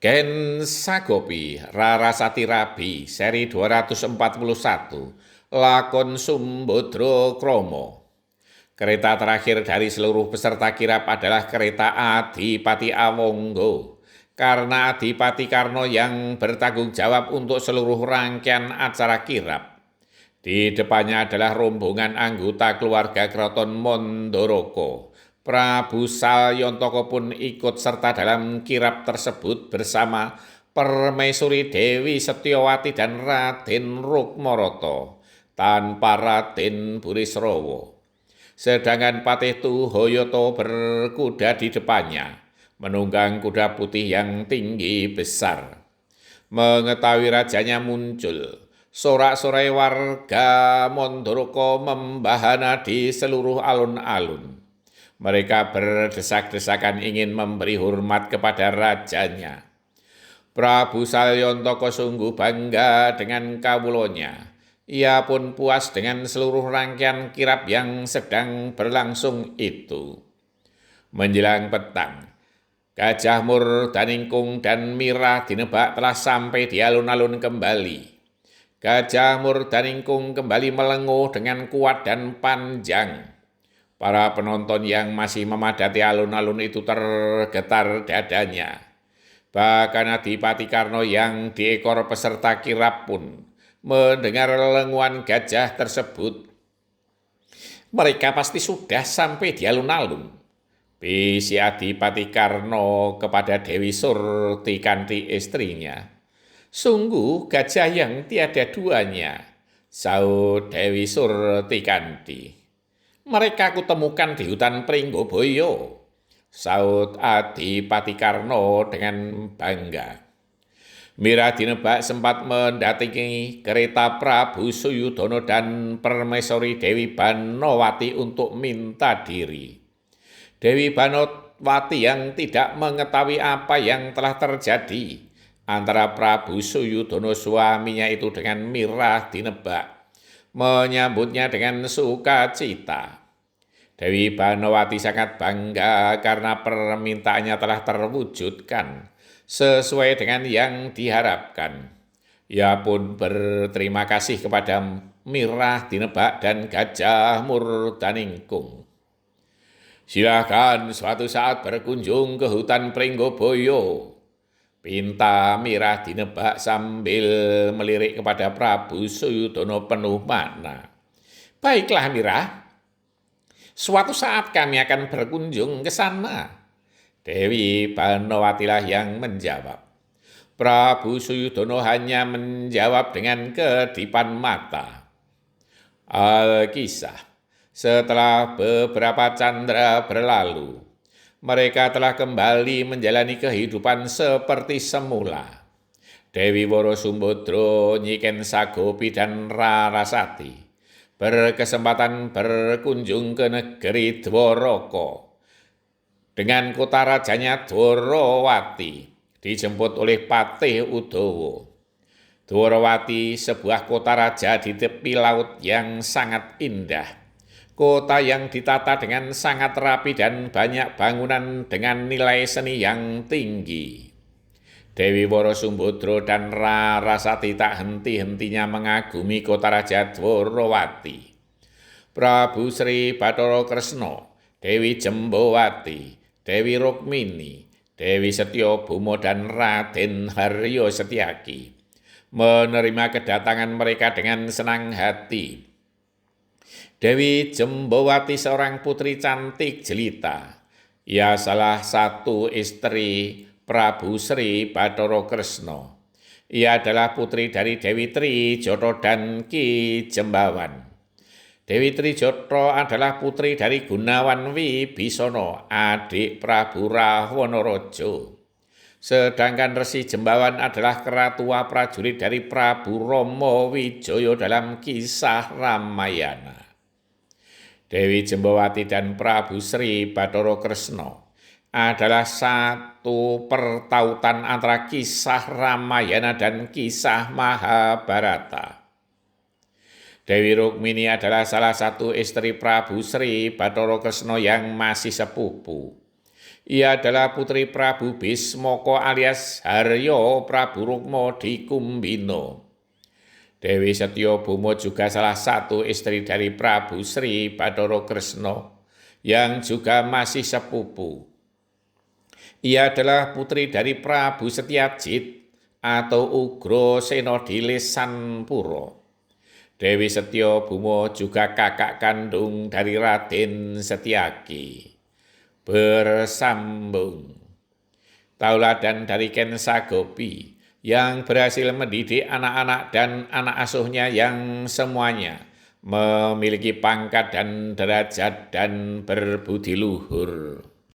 Gen Sagopi Rarasati Rabi seri 241 Lakon Sumbodro Kromo Kereta terakhir dari seluruh peserta kirap adalah kereta Adipati Awonggo karena Adipati Karno yang bertanggung jawab untuk seluruh rangkaian acara kirap. Di depannya adalah rombongan anggota keluarga Keraton Mondoroko Prabu Salyontoko pun ikut serta dalam kirap tersebut bersama Permaisuri Dewi Setiawati dan Raden Rukmoroto tanpa Raden Burisrowo. Sedangkan Patih Tuhoyoto berkuda di depannya, menunggang kuda putih yang tinggi besar. Mengetahui rajanya muncul, sorak-sorai warga Mondoroko membahana di seluruh alun-alun mereka berdesak-desakan ingin memberi hormat kepada rajanya. Prabu Salyontoko sungguh bangga dengan kawulonya. Ia pun puas dengan seluruh rangkaian kirap yang sedang berlangsung itu. Menjelang petang, Gajah Mur, Daningkung, dan Mira dinebak telah sampai di alun-alun kembali. Gajah Mur Daningkung kembali melenguh dengan kuat dan panjang. Para penonton yang masih memadati alun-alun itu tergetar dadanya. Bahkan Adipati Karno yang diekor peserta kirap pun mendengar lenguan gajah tersebut. Mereka pasti sudah sampai di alun-alun. Bisi Adipati Karno kepada Dewi Surti Kanti istrinya. Sungguh gajah yang tiada duanya, saud Dewi Surti Kanti mereka kutemukan di hutan Pringgoboyo. Saud Adipati Karno dengan bangga. Mira Dinebak sempat mendatangi kereta Prabu Suyudono dan Permaisuri Dewi Banowati untuk minta diri. Dewi Banowati yang tidak mengetahui apa yang telah terjadi antara Prabu Suyudono suaminya itu dengan Mira Dinebak menyambutnya dengan sukacita. Dewi Banowati sangat bangga karena permintaannya telah terwujudkan sesuai dengan yang diharapkan. Ia pun berterima kasih kepada Mirah Dinebak dan Gajah Murdaningkung. Silakan suatu saat berkunjung ke hutan Pringgoboyo. Pinta Mirah Dinebak sambil melirik kepada Prabu Suyudono penuh makna. Baiklah Mirah, Suatu saat kami akan berkunjung ke sana. Dewi Banowatilah yang menjawab. Prabu Suyudono hanya menjawab dengan kedipan mata. Alkisah, setelah beberapa candra berlalu, mereka telah kembali menjalani kehidupan seperti semula. Dewi Woro Sumbodro, Nyiken Sagopi, dan Rarasati berkesempatan berkunjung ke negeri Dworoko. Dengan kota rajanya Dworowati dijemput oleh Patih Udowo. Dworowati sebuah kota raja di tepi laut yang sangat indah. Kota yang ditata dengan sangat rapi dan banyak bangunan dengan nilai seni yang tinggi. Dewi Sumbodro dan Rarasati tak henti-hentinya mengagumi kota Raja Dworowati. Prabu Sri Bathara Kresna, Dewi Jembowati, Dewi Rukmini, Dewi Setyo Bumo dan Raden Haryo Setyaki menerima kedatangan mereka dengan senang hati. Dewi Jembowati seorang putri cantik jelita. Ia salah satu istri Prabu Sri Bathara Kresna. Ia adalah putri dari Dewi Tri Joto dan Ki Jembawan. Dewi Tri Joto adalah putri dari Gunawan Wibisono, adik Prabu Rahwanaraja. Sedangkan Resi Jembawan adalah keratua prajurit dari Prabu Romo Wijoyo dalam kisah Ramayana. Dewi Jembawati dan Prabu Sri Bathara Kresna adalah satu pertautan antara kisah Ramayana dan kisah Mahabharata. Dewi Rukmini adalah salah satu istri Prabu Sri Bathara Kresna yang masih sepupu. Ia adalah putri Prabu Bismoko alias Haryo Prabu Rukmo di Kumbino. Dewi Setyo Bumo juga salah satu istri dari Prabu Sri Badoro Kresno yang juga masih sepupu. Ia adalah putri dari Prabu Setyajit atau Ugro Senodile Sanpuro. Dewi Setyo Bumo juga kakak kandung dari Raden Setyaki bersambung. Tauladan dari Ken Sagopi yang berhasil mendidik anak-anak dan anak asuhnya yang semuanya memiliki pangkat dan derajat dan berbudi luhur.